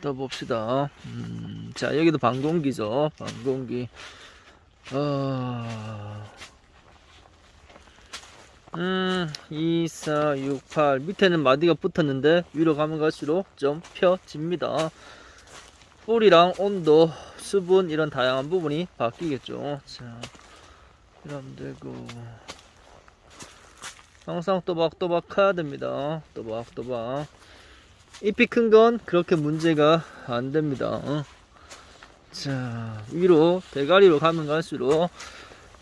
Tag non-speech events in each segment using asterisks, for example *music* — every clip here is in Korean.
또 봅시다. 음, 자, 여기도 방공기죠. 방공기. 어, 음, 2, 4, 6, 8. 밑에는 마디가 붙었는데, 위로 가면 갈수록 좀 펴집니다. 뿌리랑 온도, 수분, 이런 다양한 부분이 바뀌겠죠. 자, 이러면 되고. 항상 또박또박 커야 됩니다. 또박또박. 잎이 큰 건 그렇게 문제가 안 됩니다. 어. 자, 위로, 대가리로 가면 갈수록,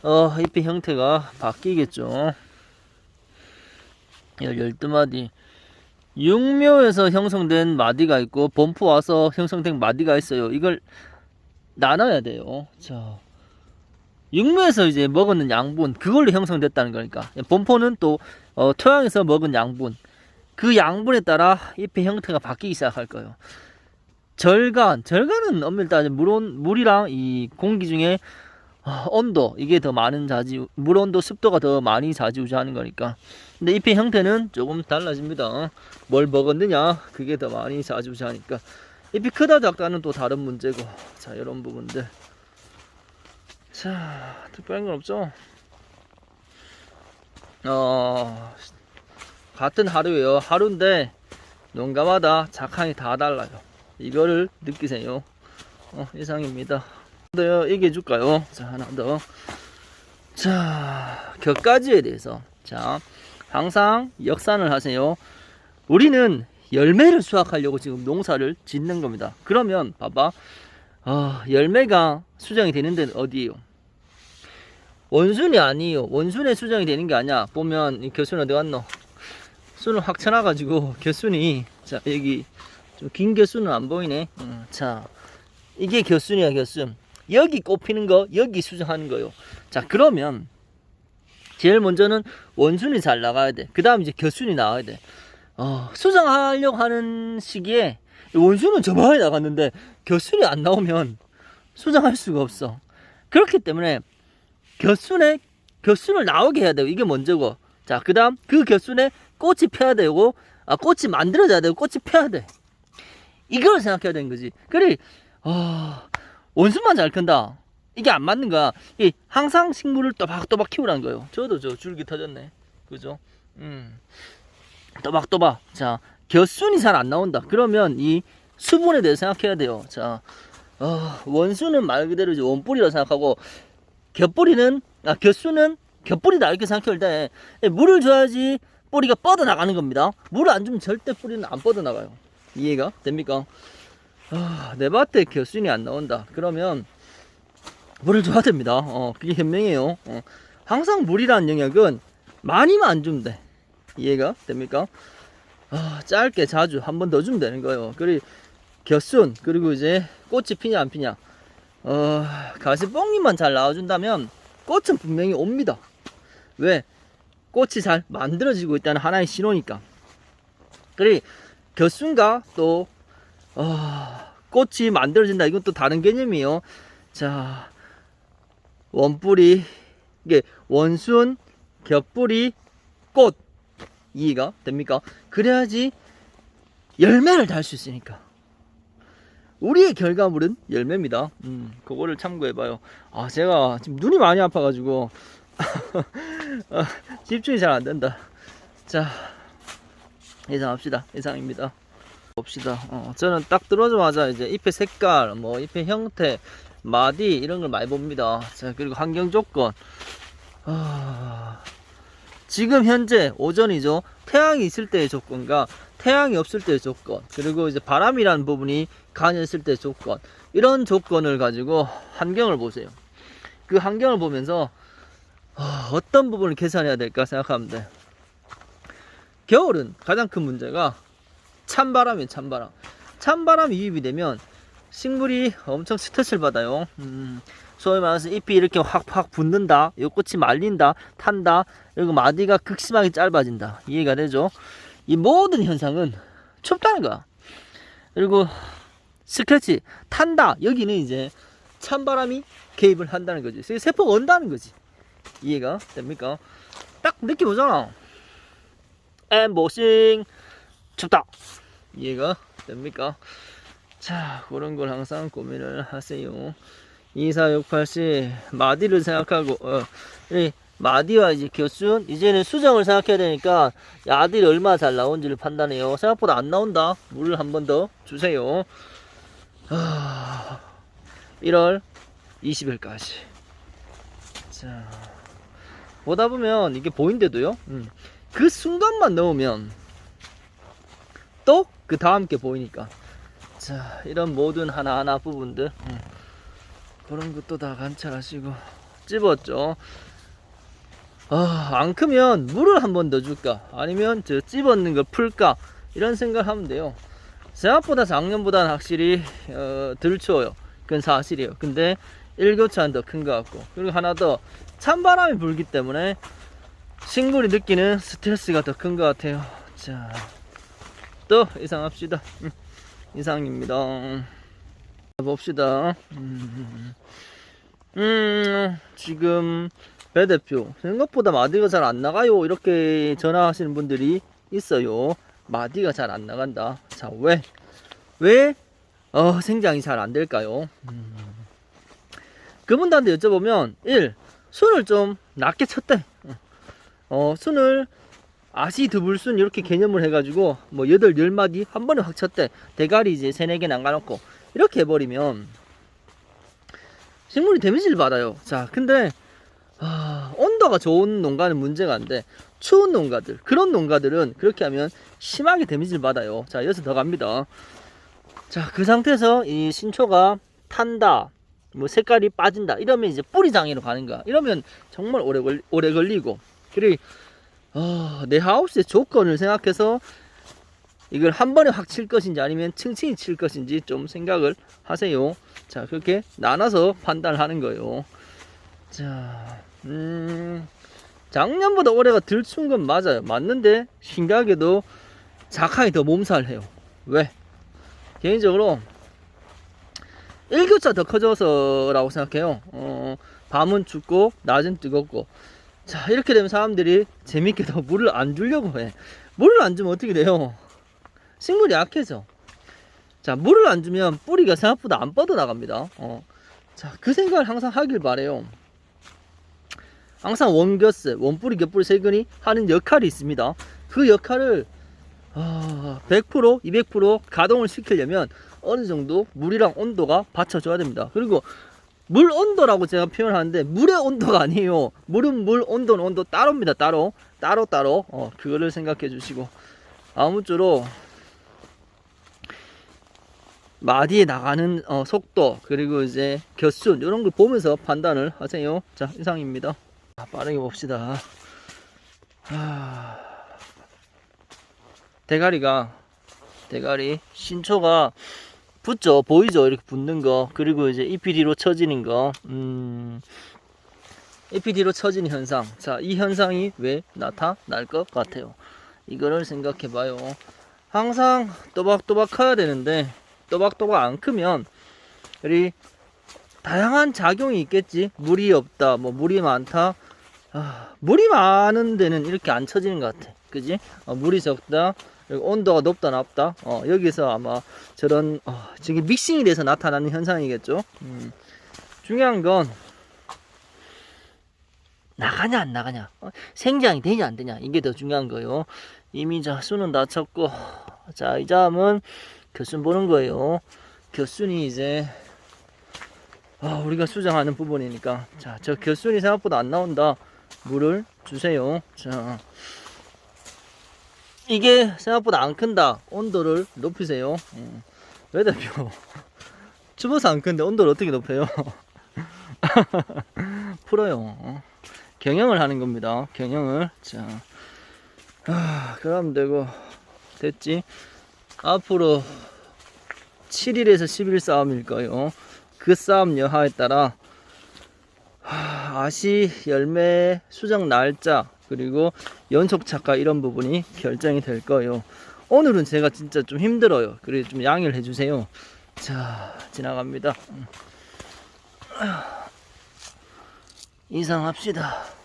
어, 잎의 형태가 바뀌겠죠. 12마디. 육묘에서 형성된 마디가 있고, 범프 와서 형성된 마디가 있어요. 이걸 나눠야 돼요. 자, 육묘에서 이제 먹었는 양분, 그걸로 형성됐다는 거니까. 범포는 또, 어, 토양에서 먹은 양분. 그 양분에 따라 잎의 형태가 바뀌기 시작할 거예요. 절간, 절간은 엄밀히 따지면 물이랑 이 공기 중에 어, 온도, 이게 더 많은 자지, 물 온도, 습도가 더 많이 자지우지하는 거니까. 근데 잎의 형태는 조금 달라집니다. 뭘 먹었느냐, 그게 더 많이 자지우지하니까. 잎이 크다 작다는 또 다른 문제고. 자, 이런 부분들. 자, 특별한 건 없죠? 어, 같은 하루예요. 하루인데 농가마다 작황이 다 달라요. 이거를 느끼세요. 어, 이상입니다. 더 얘기해 줄까요? 자, 하나 더. 자, 격가지에 대해서. 자, 항상 역산을 하세요. 우리는 열매를 수확하려고 지금 농사를 짓는 겁니다. 그러면 봐봐. 어, 열매가 수정이 되는 데는 어디예요? 원순이 아니에요. 원순에 수정이 되는 게 아니야. 보면 이 겨순 어디 갔노? 순을 확 쳐놔가지고 겨순이 자 여기 좀 긴 겨순은 안 보이네. 음, 자 이게 겨순이야 겨순. 여기 꼽히는 거 여기 수정하는 거요. 자 그러면 제일 먼저는 원순이 잘 나가야 돼. 그 다음 이제 겨순이 나와야 돼. 어, 수정하려고 하는 시기에 원순은 저만에 나갔는데 겨순이 안 나오면 수정할 수가 없어. 그렇기 때문에 겨순에 겨순을 나오게 해야 되고 이게 먼저고. 자 그 다음 그 겨순에 꽃이 펴야 되고 아 꽃이 만들어져야 되고 꽃이 펴야 돼. 이걸 생각해야 되는 거지. 그래 어, 원순만 잘 큰다. 이게 안 맞는 거야. 이 항상 식물을 또박또박 키우라는 거예요. 저도 저 줄기 터졌네. 그죠? 음. 또박또박. 자, 겨순이 잘 안 나온다. 그러면 이 수분에 대해 생각해야 돼요. 자, 어, 원수는 말 그대로 이제 원뿌리라고 생각하고 겹뿌리는 아 겹수는 겹뿌리다 이렇게 생각할 때 물을 줘야지 뿌리가 뻗어 나가는 겁니다. 물을 안 주면 절대 뿌리는 안 뻗어 나가요. 이해가 됩니까? 아, 내 밭에 겹순이 안 나온다. 그러면 물을 줘야 됩니다. 어, 그게 현명해요. 어, 항상 물이라는 영역은 많이만 안 주면 돼. 이해가 됩니까? 아, 짧게 자주 한 번 더 주면 되는 거예요. 그리고 겹순 그리고 이제 꽃이 피냐 안 피냐 어, 가시뽕잎만 잘 나와준다면 꽃은 분명히 옵니다. 왜? 꽃이 잘 만들어지고 있다는 하나의 신호니까. 그리 겨순과 또 어, 꽃이 만들어진다. 이건 또 다른 개념이에요. 자, 원뿌리 이게 원순, 겹뿌리, 꽃 이해가 됩니까? 그래야지 열매를 달 수 있으니까. 우리의 결과물은 열매입니다. 음, 그거를 참고해봐요. 아, 제가 지금 눈이 많이 아파가지고 아, 집중이 잘 안 된다. 자, 예상합시다. 예상입니다. 봅시다. 어, 저는 딱 들어오자마자 이제 잎의 색깔, 뭐 잎의 형태, 마디 이런 걸 많이 봅니다. 자, 그리고 환경 조건. 아, 지금 현재 오전이죠. 태양이 있을 때의 조건과 태양이 없을 때의 조건, 그리고 이제 바람이라는 부분이 가녀있을 때의 조건, 이런 조건을 가지고 환경을 보세요. 그 환경을 보면서 어, 어떤 부분을 개선해야 될까 돼. 겨울은 가장 큰 문제가 찬바람이에요, 찬바람. 찬바람이 유입이 되면 식물이 엄청 스트레스를 받아요. 음, 소위 말해서 잎이 이렇게 확확 붙는다, 요 꽃이 말린다, 탄다, 그리고 마디가 극심하게 짧아진다. 이해가 되죠? 이 모든 현상은 춥다는 거야. 그리고 스크래치 탄다. 여기는 이제 찬바람이 개입을 한다는 거지. 세포가 온다는 거지. 이해가 됩니까? 딱 느낌 오잖아. 엠보싱 춥다. 이해가 됩니까? 자, 그런 걸 항상 고민을 하세요. 2468씨, 마디를 생각하고, 어, 이 마디와 이제 교순, 이제는 수정을 생각해야 되니까, 야들이 얼마나 잘 나온지를 판단해요. 생각보다 안 나온다. 물을 한 번 더 주세요. 아, 1월 20일까지. 자, 보다 보면 이게 보인대도요. 음. 그 순간만 넣으면 또 그 다음 게 보이니까. 자, 이런 모든 하나하나 부분들 음. 그런 것도 다 관찰하시고 찝었죠. 아, 안 크면 물을 한 번 더 줄까? 아니면 저 찝었는 걸 풀까? 이런 생각을 하면 돼요. 생각보다 작년보다는 확실히 어, 덜 추워요. 그건 사실이에요. 근데 일교차는 더 큰 것 같고 그리고 하나 더 찬바람이 불기 때문에 식물이 느끼는 스트레스가 더 큰 것 같아요. 자, 또 이상합시다. 음, 이상입니다. 봅시다. 음, 음, 지금 배 대표 생각보다 마디가 잘 안 나가요. 이렇게 전화하시는 분들이 있어요. 마디가 잘 안 나간다. 자, 왜? 왜 어, 생장이 잘 안 될까요? 음. 그분들한테 여쭤보면 1. 순을 좀 낮게 쳤대. 어, 순을 아시 드불순 이렇게 개념을 해가지고 뭐 8, 10마디 한 번에 확 쳤대. 대가리 이제 3, 4개 남가놓고 이렇게 해버리면 식물이 데미지를 받아요. 자, 근데 아, 온도가 좋은 농가는 문제가 안 돼. 추운 농가들, 그런 농가들은 그렇게 하면 심하게 데미지를 받아요. 자, 여기서 더 갑니다. 자, 그 상태에서 이 신초가 탄다, 뭐 색깔이 빠진다, 이러면 이제 뿌리 장애로 가는 거야. 이러면 정말 오래, 걸, 오래 걸리고, 그리고, 어, 내 하우스의 조건을 생각해서 이걸 한 번에 확 칠 것인지 아니면 층층이 칠 것인지 좀 생각을 하세요. 자, 그렇게 나눠서 판단을 하는 거예요. 자, 음, 작년보다 올해가 덜 추운 건 맞아요. 맞는데, 신기하게도 작황이 더 몸살해요. 왜? 개인적으로, 일교차 더 커져서라고 생각해요. 어, 밤은 춥고, 낮은 뜨겁고. 자, 이렇게 되면 사람들이 재밌게 더 물을 안 주려고 해. 물을 안 주면 어떻게 돼요? 식물이 약해져. 자, 물을 안 주면 뿌리가 생각보다 안 뻗어나갑니다. 어. 자, 그 생각을 항상 하길 바래요. 항상 원겨스, 원뿌리, 겹뿌리, 세근이 하는 역할이 있습니다. 그 역할을 아, 100%, 200% 가동을 시키려면 어느 정도 물이랑 온도가 받쳐줘야 됩니다. 그리고 물 온도라고 제가 표현하는데 물의 온도가 아니에요. 물은 물, 온도는 온도 따로입니다. 따로, 따로 따로. 어, 그거를 생각해 주시고 아무쪼록 마디에 나가는 어, 속도 그리고 이제 곁순 이런 걸 보면서 판단을 하세요. 자 이상입니다. 자, 빠르게 봅시다. 하... 대가리가 대가리 신초가 붙죠. 보이죠? 이렇게 붙는 거. 그리고 이제 뒤로 처지는 거. 음, 잎이 뒤로 처지는 현상. 자이 현상이 왜 나타날 것 같아요? 이거를 생각해 봐요. 항상 또박또박 커야 되는데 또박또박 안 크면 우리 다양한 작용이 있겠지. 물이 없다 뭐 물이 많다. 아, 물이 많은 데는 이렇게 안 쳐지는 것 같아. 그지? 어, 물이 적다 온도가 높다 낮다. 어, 여기서 아마 저런 어, 지금 믹싱이 돼서 나타나는 현상이겠죠? 음, 중요한 건 나가냐 안 나가냐? 어, 생장이 되냐 안 되냐? 이게 더 중요한 거예요. 이미 자 수는 다 쳤고 자이 다음은 교순 보는 거예요. 교순이 이제 아, 우리가 수정하는 부분이니까. 자저 교순이 생각보다 안 나온다. 물을 주세요. 자 이게 생각보다 안 큰다. 온도를 높이세요. 음. 왜 대표? *laughs* 추워서 안 큰데 온도를 어떻게 높여요? *laughs* 풀어요. 어. 경영을 하는 겁니다. 경영을. 자, 아, 그러면 되고 됐지. 앞으로 7일에서 10일 싸움일 거예요. 그 싸움 여하에 따라 하, 아시 열매 수정 날짜 그리고 연속 착화 이런 부분이 결정이 될 거예요. 오늘은 제가 진짜 좀 힘들어요. 그래 좀 양해를 해주세요. 자 지나갑니다. 이상합시다.